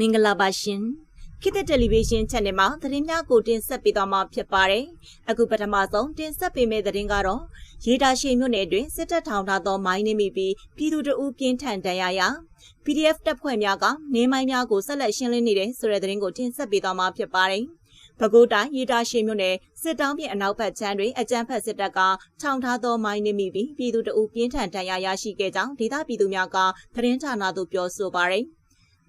မင်္ဂလာပါရှင်ခေတ်သစ်တယ်လီဗီရှင်း channel မှာသတင်းများကိုတင်ဆက်ပေးသွားမှာဖြစ်ပါတယ်အခုပထမဆုံးတင်ဆက်ပေးမယ့်သတင်းကတော့ရေတာရှည်မြို့နယ်တွင်စစ်တပ်ထောင်ထားသောမိုင်းနှမိပြီးပြည်သူတအုပ်ပြင်းထန်တန်ရာရာ PDF တပ်ဖွဲ့များကနေမိုင်းများကိုဆက်လက်ရှင်းလင်းနေတဲ့ဆိုတဲ့သတင်းကိုတင်ဆက်ပေးသွားမှာဖြစ်ပါတယ်ပဲခူးတိုင်းရေတာရှည်မြို့နယ်စစ်တောင်းပြင်အနောက်ဘက်ခြမ်းတွင်အကြမ်းဖက်စစ်တပ်ကထောင်ထားသောမိုင်းနှမိပြီးပြည်သူတအုပ်ပြင်းထန်တန်ရာရရှိခဲ့ကြောင်းဒေသပြည်သူများကသတင်းဌာနသို့ပြောဆိုပါရယ်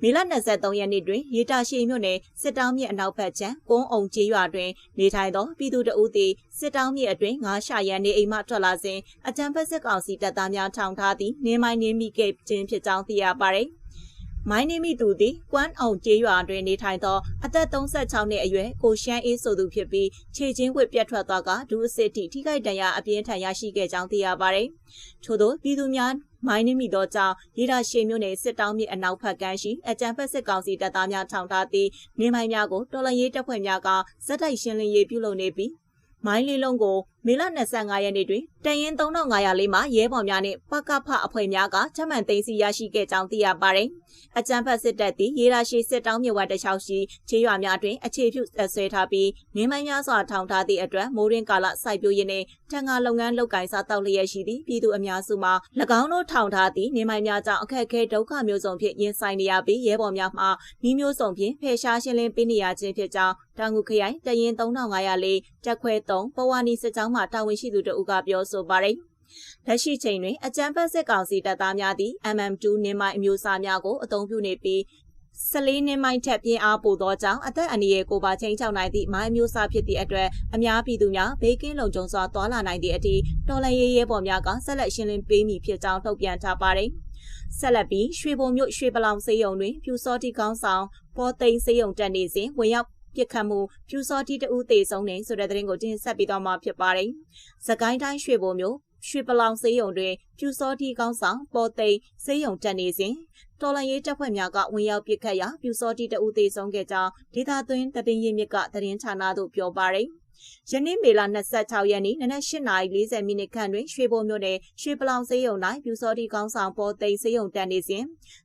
မေလ23ရက်နေ့တွင်ရေတာရှိမြို့နယ်စစ်တောင်းမြစ်အနောက်ဘက်ခြမ်းကုန်းအောင်ကျေးရွာတွင်နေထိုင်သောပြည်သူတအုပ်သည်စစ်တောင်းမြစ်အတွင်ငါးရှာရန်နေအိမ်မှထွက်လာစဉ်အကြံဖက်စစ်ကောင်စီတပ်သားများထောင်ထားသည့်နေမိုင်းနေမိခဲ့ခြင်းဖြစ်ကြောင်းသိရပါသည် မိုင်းနေမိသူသည်ကွမ်းအောင်ကျေးရွာတွင်နေထိုင်သောအသက်36နှစ်အရွယ်ကိုရှမ်းအေးဆိုသူဖြစ်ပြီးခြေချင်းဝစ်ပြတ်ထွက်သွားကဒူးအစစ်တီထိခိုက်ဒဏ်ရာအပြင်းထန်ရရှိခဲ့ကြောင်းသိရပါသည်ထို့သောပြည်သူများမိုင်းနှမိသောကြောင့်ရေဒါရှေမြို့နယ်စစ်တောင်းမြစ်အနောက်ဘက်ကမ်းရှိအကြံဖက်စစ်ကောင်စီတပ်သားများထောင်ထားသည့်နေမိုင်းများကိုတော်လန်ရေးတပ်ဖွဲ့များကဇက်တိုက်ရှင်းလင်းရေးပြုလုပ်နေပြီးမိုင်းလေးလုံးကို မေလ25ရက်နေ့တွင်တရင်3500လေးမှရဲဘော်များနှင့်ပကဖအဖွဲ့များကချမှန်သိမ်းဆီးရရှိခဲ့ကြောင်းသိရပါတယ်။အကြံဖတ်စစ်တပ်သည်ရေရာရှိစစ်တောင်းမြဝတ်တလျှောက်ရှိခြေရွာများတွင်အခြေပြုဆွဲထားပြီးနေမိုင်းများစွာထောင်ထားသည့်အတွက်မိုးရင်းကာလစိုက်ပျိုးရေးနှင့်ထံငါလုပ်ငန်းလုပ်ကိုင်စားတောက်လျက်ရှိသည့်ပြည်သူအများစုမှာ၎င်းတို့ထောင်ထားသည့်နေမိုင်းများကြောင့်အခက်အခဲဒုက္ခမျိုးစုံဖြင့်ရင်ဆိုင်နေရပြီးရဲဘော်များမှဤမျိုးစုံဖြင့်ဖယ်ရှားရှင်းလင်းပေးနေရခြင်းဖြစ်ကြောင်းတောင်ငူခရိုင်တရင်3504တက်ခွဲ3ပဝါနီစစ်ကြောင်းမှတာဝန်ရှိသူတဦးကပြောဆိုပါတယ်။လက်ရှိချိန်တွင်အကြံဖက်စစ်ကောင်စီတပ်သားများသည် MM2 နင်းမိုင်းအမျိုးအစားများကိုအသုံးပြုနေပြီးဆလေးနှင်းမိုင်းထက်ပြင်းအားပိုသောကြောင့်အသက်အန္တရာယ်ကိုပါချိန်ချောက်နိုင်သည့်မိုင်းမျိုးစားဖြစ်သည့်အတွက်အများပြည်သူများဘေးကင်းလုံခြုံစွာသွာလာနိုင်သည့်အထိတော်လှန်ရေးရဲဘော်များကဆက်လက်ရှင်းလင်းပေးမည်ဖြစ်ကြောင်းထုတ်ပြန်ထားပါတယ်။ဆက်လက်ပြီးရွှေဘုံမြို့ရွှေပလောင်စေယုံတွင်ပြူစောတိကောင်းဆောင်ပေါ်သိန်းစေယုံတက်နေစဉ်ဝင်ရောက် ပြစ်ခတ်မှုပြူစောတိတဦးသေဆုံးနေဆိုတဲ့သတင်းကိုတင်ဆက်ပေးသွားမှာဖြစ်ပါတယ်။စကိုင်းတိုင်းရွှေဘုံမြို့ရွှေပလောင်စေးရုံတွင်ပြူစောတိကောင်းဆောင်ပေါ်သိန်းစေးရုံတက်နေစဉ်တော်လန်ရေးတပ်ဖွဲ့များကဝင်ရောက်ပစ်ခတ်ရာပြူစောတိတဦးသေဆုံးခဲ့ကြောင်းဒေသသွင်းတည်င်းရင်းမြစ်ကသတင်းဌာနသို့ပြောပါရယ် ယနေ့မေလ26ရက်နေ့နနက်8:40မိနစ်ခန့်တွင်ရွှေဘုံမြို့နယ်ရွှေပလောင်စေးရုံ၌ပြူစောတိကောင်းဆောင်ပေါ်သိန်းစေးရုံတန်နေစဉ်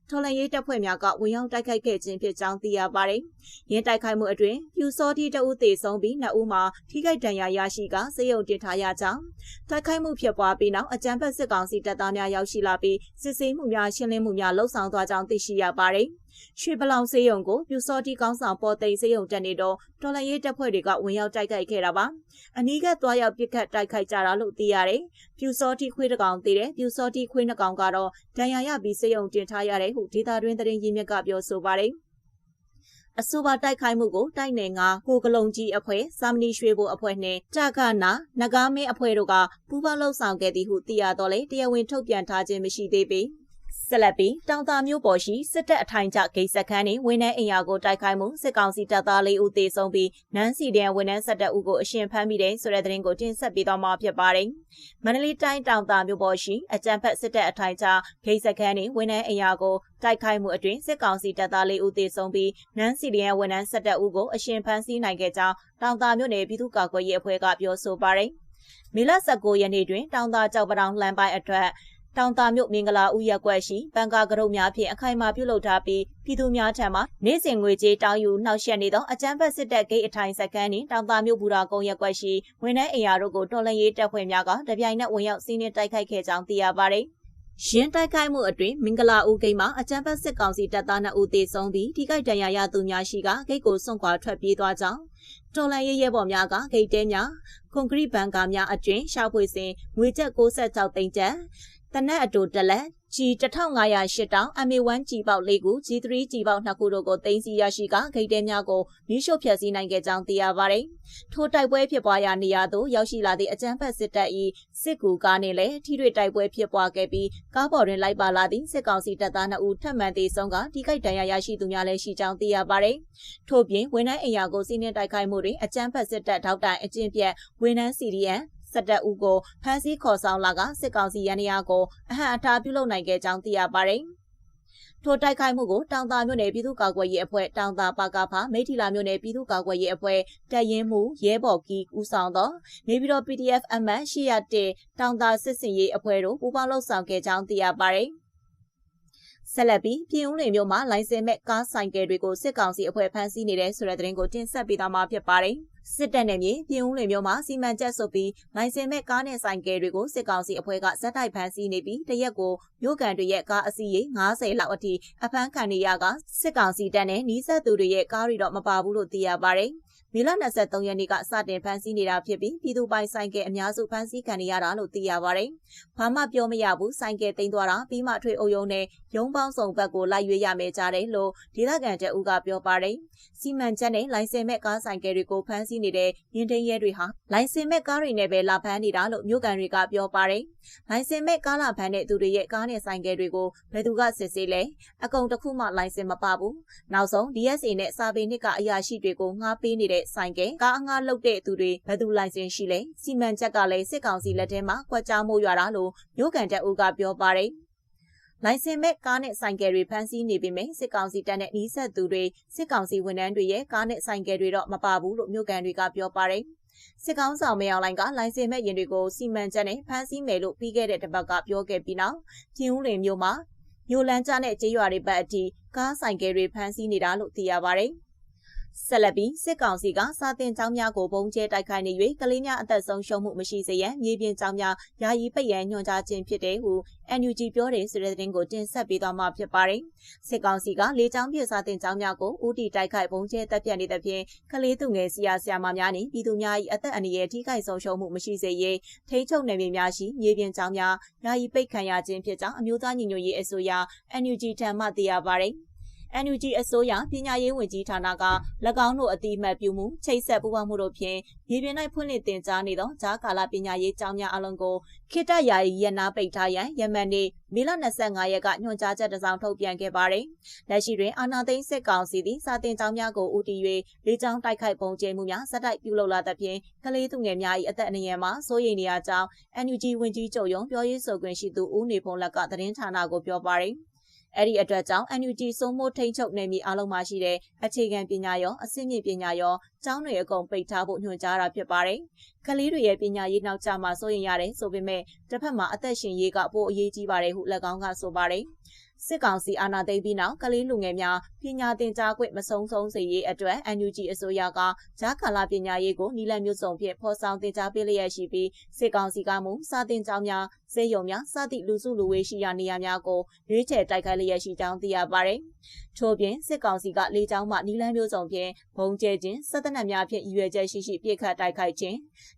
ထော်လန်ရေးတပ်ဖွဲ့များကဝင်ရောက်တိုက်ခိုက်ခဲ့ခြင်းဖြစ်ကြောင်းသိရပါတယ်။ရင်းတိုက်ခိုက်မှုအတွင်းပြူစောတိတဦးသေဆုံးပြီးနှစ်ဦးမှာထိခိုက်ဒဏ်ရာရရှိကစေးရုံတင်ထားရကြောင်းတိုက်ခိုက်မှုဖြစ်ပွားပြီးနောက်အကြမ်းဖက်စစ်ကောင်စီတပ်သားများရောက်ရှိလာပြီးစစ်ဆေးမှုများရှင်းလင်းမှုများလှုပ်ဆောင်သွားကြောင်းသိရှိရပါတယ်။ ရွှေပလောင်စေးရုံကိုပြူစောတိကောင်းဆောင်ပေါ်သိမ်းစေးရုံတက်နေတော့တော်လန်ရေးတပ်ဖွဲ့တွေကဝင်ရောက်တိုက်ခိုက်ခဲ့တာပါအနီးကသွားရောက်ပစ်ခတ်တိုက်ခိုက်ကြတာလို့သိရတယ်ပြူစောတိခွေးတကောင်တည်တယ်ပြူစောတိခွေးနှစ်ကောင်ကတော့ဒဏ်ရာရပြီးစေးရုံတင်ထားရတယ်ဟုဒေတာတွင်သတင်းရင်းမြစ်ကပြောဆိုပါတယ်အဆိုပါတိုက်ခိုက်မှုကိုတိုက်နယ်ငါကိုကလုံကြီးအဖွဲ့စာမဏီရွှေဘိုအဖွဲ့နှင့်တခနာနဂါမင်းအဖွဲ့တို့ကပူးပေါင်းလှုပ်ဆောင်ခဲ့သည်ဟုသိရတော့လေတရားဝင်ထုတ်ပြန်ထားခြင်းမရှိသေးပေ။ ဆက်လက်ပြီးတောင်တာမြို့ပေါ်ရှိစစ်တပ်အထိုင်ကျဂိတ်စခန်းနှင့်ဝန်ထမ်းအိမ်ယာကိုတိုက်ခိုက်မှုစစ်ကောင်စီတပ်သား၄ဦးသေဆုံးပြီးနန်းစီတန်ဝန်ထမ်း၁၁ဦးကိုအရှင်ဖမ်းမိတဲ့ဆိုတဲ့သတင်းကိုတင်ဆက်ပေးသွားမှာဖြစ်ပါတယ်။မန္တလေးတိုင်းတောင်တာမြို့ပေါ်ရှိအကြံဖက်စစ်တပ်အထိုင်ကျဂိတ်စခန်းနှင့်ဝန်ထမ်းအိမ်ယာကိုတိုက်ခိုက်မှုအတွင်းစစ်ကောင်စီတပ်သား၄ဦးသေဆုံးပြီးနန်းစီတန်ဝန်ထမ်း၁၁ဦးကိုအရှင်ဖမ်းဆီးနိုင်ခဲ့ကြောင်းတောင်တာမြို့နယ်ပြည်သူ့ကာကွယ်ရေးအဖွဲ့ကပြောဆိုပါတယ်။မေလ19ရက်နေ့တွင်တောင်တာကြောက်ပတောင်လှမ်းပိုင်းအထက် တောင်တာမြို့မင်္ဂလာဦးရက်ကွက်ရှိဘန်ကာကရုတ်များဖြင့်အခိုင်အမာပြုလုပ်ထားပြီးပြည်သူများထံမှနေ့စဉ်ငွေကြေးတောင်းယူနှောက်ယှက်နေသောအကြမ်းဖက်စစ်တပ်ဂိတ်အထိုင်စခန်းနှင့်တောင်တာမြို့ဘူရာကုန်းရက်ကွက်ရှိဝန်ထမ်းအိမ်ယာတို့ကိုတော်လှန်ရေးတပ်ဖွဲ့များကတပြိုင်နက်ဝင်ရောက်စီးနင်းတိုက်ခိုက်ခဲ့ကြောင်းသိရပါသည်ရင်းတိုက်ခိုက်မှုအတွင်းမင်္ဂလာဦးဂိတ်မှာအကြမ်းဖက်စစ်ကောင်စီတပ်သား2ဦးသေဆုံးပြီးထိခိုက်ဒဏ်ရာရသူများရှိကဂိတ်ကိုစွန့်ခွာထွက်ပြေးသွားကြောင်းတော်လန်ရေးရဲဘော်များကဂိတ်တဲများကွန်ကရစ်ဘန်ကာများအတွင်ရှောက်ဖွေစဉ်ငွေကျပ်66သိန်းကျပ် တနက်အတူတလက် G1508 တောင် MA1 G ပေါက်၄ခု G3 G ပေါက်2ခုတို့ကိုတင်စီရရှိကဂိတ်တဲများကိုမိရှုဖျက်ဆီးနိုင်ခဲ့ကြောင်းသိရပါတယ်။ထိုတိုက်ပွဲဖြစ်ပွားရာနေရာသို့ရောက်ရှိလာသည့်အကြမ်းဖက်စစ်တပ်၏စစ်ကူကားနှင့်လည်းထိတွေ့တိုက်ပွဲဖြစ်ပွားခဲ့ပြီးကားပေါ်တွင်လိုက်ပါလာသည့်စစ်ကောင်စီတပ်သား2ဦးထပ်မံသေဆုံးကထိခိုက်ဒဏ်ရာရရှိသူများလည်းရှိကြောင်းသိရပါတယ်။ထို့ပြင်ဝန်ထမ်းအိမ်ယာကိုစီးနှင်းတိုက်ခိုက်မှုတွင်အကြမ်းဖက်စစ်တပ်ထောက်တိုင်အကျင့်ပြတ်ဝန်ထမ်း CDN 17ဦးကိုဖမ်းဆီးခေါ်ဆောင်လာကစစ်ကောင်စီရန်ရာကိုအဟံအတားပြုလုပ်နိုင်ခဲ့ကြောင်းသိရပါတယ်။ထိုတိုက်ခိုက်မှုကိုတောင်သာမြို့နယ်ပြည်သူ့ကာကွယ်ရေးအဖွဲ့တောင်သာပါကဖမိထီလာမြို့နယ်ပြည်သူ့ကာကွယ်ရေးအဖွဲ့တပ်ရင်းမှုရဲဘော်ကီဦးဆောင်သောနေပြည်တော် PDF အမတ်801တောင်သာစစ်စင်ရေးအဖွဲ့တို့ပူးပေါင်းလှုပ်ဆောင်ခဲ့ကြောင်းသိရပါတယ်။ ဆက်လက်ပြီးပြည်ဦးလွင်မြို့မှာလိုင်စင်မဲ့ကားဆိုင်ကယ်တွေကိုစစ်ကောင်စီအဖွဲ့ဖမ်းဆီးနေတဲ့ဆိုတဲ့သတင်းကိုတင်ဆက်ပေးသွားမှာဖြစ်ပါတယ်။စစ်တပ်နဲ့မြေပြည်ဦးလွင်မြို့မှာစီမံချက်ဆုပ်ပြီးလိုင်စင်မဲ့ကားနဲ့ဆိုင်ကယ်တွေကိုစစ်ကောင်စီအဖွဲ့ကဇက်တိုက်ဖမ်းဆီးနေပြီးတရက်ကိုမြို့ကန်တွေရဲ့ကားအစီးရေ90လောက်အထိအဖမ်းခံနေရကစစ်ကောင်စီတပ်နဲ့နီးစပ်သူတွေရဲ့ကားတွေတော့မပါဘူးလို့သိရပါတယ်။ မေလ23ရက်နေ့ကစတင်ဖမ်းဆီးနေတာဖြစ်ပြီးပြည်သူပိုင်ဆိုင်ကယ်အများစုဖမ်းဆီးခံရတာလို့သိရပါတယ်။ဘာမှပြောမရဘူးဆိုင်ကယ်တင်သွားတာပြီးမှထွေအုပ်ရုံးနဲ့ရုံးပေါင်းဆောင်ဘက်ကိုလိုက်ရွေးရမယ်ကြားတယ်လို့ဒေသခံတအူးကပြောပါတယ်။စီမံချက်နဲ့လိုင်စင်မဲ့ကားဆိုင်ကယ်တွေကိုဖမ်းဆီးနေတဲ့ရင်ထိန်ရဲတွေဟာလိုင်စင်မဲ့ကားတွေနဲ့ပဲလာဖမ်းနေတာလို့မြို့ကန်တွေကပြောပါတယ်။လိုင်စင်မဲ့ကားလာဖမ်းတဲ့သူတွေရဲ့ကားနဲ့ဆိုင်ကယ်တွေကိုဘယ်သူကစစ်ဆေးလဲအကုန်တစ်ခုမှလိုင်စင်မပါဘူး။နောက်ဆုံး DSA နဲ့စာပေနှစ်ကအရာရှိတွေကိုငှားပေးနေတဲ့ဆိုင်ကယ်ကားအငှားလုပ်တဲ့သူတွေဘယ်သူလိုင်စင်ရှိလဲစီမံချက်ကလည်းစစ်ကောင်စီလက်ထဲမှာကွက်ကြားမိုးရွာတာလို့မြို့ကန်တပ်ဦးကပြောပါတယ်လိုင်စင်မဲ့ကားနဲ့ဆိုင်ကယ်တွေဖမ်းဆီးနေပေမဲ့စစ်ကောင်စီတပ်နဲ့နှီးဆက်သူတွေစစ်ကောင်စီဝန်ထမ်းတွေရဲ့ကားနဲ့ဆိုင်ကယ်တွေတော့မပါဘူးလို့မြို့ကန်တွေကပြောပါတယ်စစ်ကောင်ဆောင်မေအောင်လိုင်ကလိုင်စင်မဲ့ရင်တွေကိုစီမံချက်နဲ့ဖမ်းဆီးမယ်လို့ပြီးခဲ့တဲ့တပတ်ကပြောခဲ့ပြီးနောက်ကျင်းဦးလင်မြို့မှာမြို့လန်းကျနဲ့ကြေးရွာတွေဘက်အထိကားဆိုင်ကယ်တွေဖမ်းဆီးနေတာလို့သိရပါတယ်။ ဆက်လက်ပြီးစစ်ကောင်စီကစာတင်ကျောင်းများကိုပုံကျဲတိုက်ခိုက်နေ၍ကလေးများအသက်ဆုံးရှုံးမှုမရှိစေရန်မြေပြင်ကျောင်းများယာယီပိတ်ရန်ညွှန်ကြားခြင်းဖြစ်တယ်ဟု NUG ပြောတယ်ဆိုတဲ့သတင်းကိုတင်ဆက်ပေးသွားမှာဖြစ်ပါတယ်။စစ်ကောင်စီကလေကြောင်းပြစာတင်ကျောင်းများကိုဦးတီတိုက်ခိုက်ပုံကျဲတပ်ပြတ်နေတဲ့ဖြင့်ကလေးသူငယ်ဆရာဆရာမများနှင့်ပြည်သူများ၏အသက်အန္တရာယ်ထိခိုက်ဆုံးရှုံးမှုမရှိစေရေးထိန်းချုပ်နယ်မြေများရှိမြေပြင်ကျောင်းများယာယီပိတ်ခံရခြင်းဖြစ်ကြောင်းအမျိုးသားညီညွတ်ရေးအစိုးရ NUG ထံမှသိရပါတယ်။ NUG အစိုးရပညာရေးဝန်ကြီးဌာနက၎င်းတို့အတိအမှတ်ပြုမှုချိတ်ဆက်ပူးပေါင်းမှုတို့ဖြင့်ပြည်ပ၌ဖွင့်လှစ်တင်ကြားနေသောဂျားကာလပညာရေးကျောင်းများအလုံးကိုခေတ္တယာယီရနာပိတ်ထားရန်ယမန်နေ့မေလ25ရက်ကညွှန်ကြားချက်တစ်စောင်ထုတ်ပြန်ခဲ့ပါတယ်။လက်ရှိတွင်အာဏာသိမ်းစစ်ကောင်စီသည်စာတင်ကျောင်းများကိုဦးတည်၍လေကြောင်းတိုက်ခိုက်ပုံကျဲမှုများဇက်တိုက်ပြုလုပ်လာသဖြင့်ကလေးသူငယ်များ၏အသက်အန္တရာယ်မှာစိုးရိမ်နေရကြောင်း NUG ဝန်ကြီးချုပ်ရုံးပြောရေးဆိုခွင့်ရှိသူဦးနေဖုံးလက်ကသတင်းဌာနကိုပြောပါတယ်။ အဲ့ဒီအတွက်ကြောင့် NUG စိုးမိုးထိန်ချုပ်နေမီအားလုံးမှာရှိတဲ့အခြေခံပညာရောအဆင့်မြင့်ပညာရောကျောင်းတွေအကုန်ပိတ်ထားဖို့ညွှန်ကြားတာဖြစ်ပါတယ်။ကလေးတွေရဲ့ပညာရေးနောက်ကျမှစိုးရင်ရတယ်ဆိုပေမဲ့တစ်ဖက်မှာအသက်ရှင်ရေးကပိုအရေးကြီးပါတယ်ဟု၎င်းကဆိုပါတယ်။စစ်ကောင်စီအာဏာသိမ်းပြီးနောက်ကလေးလူငယ်များပညာသင်ကြားခွင့်မဆုံးဆုံးစေရေးအတွက် NUG အစိုးရကဂျာကာလာပညာရေးကိုနီလန်မျိုးစုံဖြင့်ဖော်ဆောင်သင်ကြားပေးလျက်ရှိပြီးစစ်ကောင်စီကမူစာသင်ကျောင်းများ စေယုံများစသည့်လူစုလူဝေးရှိရာနေရာများကိုရွေးချယ်တိုက်ခိုက်လျက်ရှိကြောင်းသိရပါတယ်။ထို့ပြင်စစ်ကောင်စီကလေကြောင်းမှနီလန်မျိုးစုံဖြင့်ဘုံကျဲခြင်းစက်တနက်များဖြင့်ရည်ရွယ်ချက်ရှိရှိပြစ်ခတ်တိုက်ခိုက်ခြင်း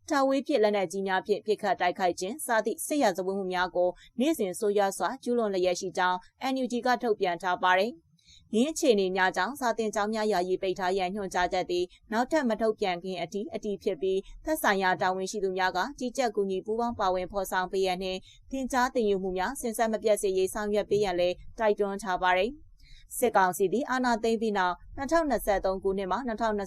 တာဝေးဖြစ်လက်နက်ကြီးများဖြင့်ပြစ်ခတ်တိုက်ခိုက်ခြင်းစသည့်စစ်ရာဇဝတ်မှုများကိုနေ့စဉ်ဆိုးရွားစွာကျူးလွန်လျက်ရှိကြောင်း NUG ကထုတ်ပြန်ထားပါတယ်။ ရင်းအခြေအနေများကြောင့်စာတင်ကျောင်းများယာယီပိတ်ထားရန်ညွှန်ကြားချက်သည်နောက်ထပ်မထုတ်ပြန်ခင်အထိအတီးဖြစ်ပြီးသက်ဆိုင်ရာတာဝန်ရှိသူများကကြီးကြပ်ကူညီပူးပေါင်းပါဝင်ဖော်ဆောင်ပေးရန်နှင့်သင်ကြားသင်ယူမှုများစင်ဆက်မပြတ်စေရေးဆောင်ရွက်ပေးရန်လည်းတိုက်တွန်းထားပါတယ်။စစ်ကောင်စီသည်အာဏာသိမ်းပြီးနောက်2023ခုနှစ်မှ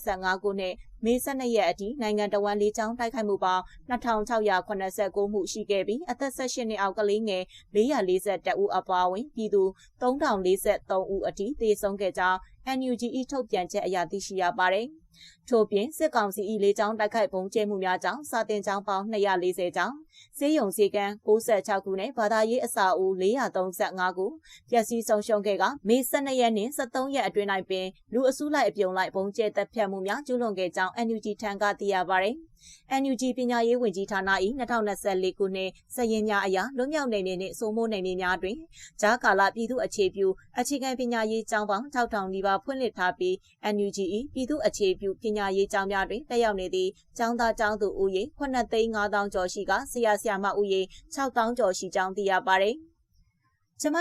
2025ခုနှစ် မေ12ရက်အထိနိုင်ငံတော်ဝန်လေးချောင်းတိုက်ခိုက်မှုပေါင်း2689မှုရှိခဲ့ပြီးအသက်18နှစ်အောက်ကလေးငယ်442ဦးအပါအဝင်ပြည်သူ3043ဦးအထိသေဆုံးခဲ့ကြောင်း NUG ၏ထုတ်ပြန်ချက်အရသိရှိရပါတယ်။ထို့ပြင်စစ်ကောင်စီ၏လေကြောင်းတိုက်ခိုက်ပုံကျဲမှုများကြောင့်စာတင်ကျောင်းပေါင်း240ကျောင်းဈေးရုံဈေးကန်း96ခုနဲ့ဘာသာရေးအစာအုပ်435ခုပျက်စီးဆုံးရှုံးခဲ့ကမေ12ရက်နှင့်13ရက်အတွင်း၌ပင်လူအစုလိုက်အပြုံလိုက်ပုံကျဲတပ်ဖြတ်မှုများကျူးလွန်ခဲ့ကြောင်း NUG ထံကသိရပါသည်။ NUG ပညာရေးဝန်ကြီးဌာန၏2024ခုနှစ်စည်ရင်များအရလွတ်မြောက်နေမြေနှင့်စိုးမိုးနေမြေများတွင်ဂျာကာလပြည်သူအခြေပြုအခြေခံပညာရေးကျောင်းပေါင်း6000နီးပါးဖွင့်လှစ်ထားပြီး NUG ၏ပြည်သူအခြေပြုပညာရေးကျောင်းများတွင်တက်ရောက်နေသည့်ကျောင်းသားကျောင်းသူဦးရေ9,500ကျော်ရှိကဆရာဆရာမဦးရေ6,000ကျော်ရှိကြောင်းသိရပါသည်။ကျမ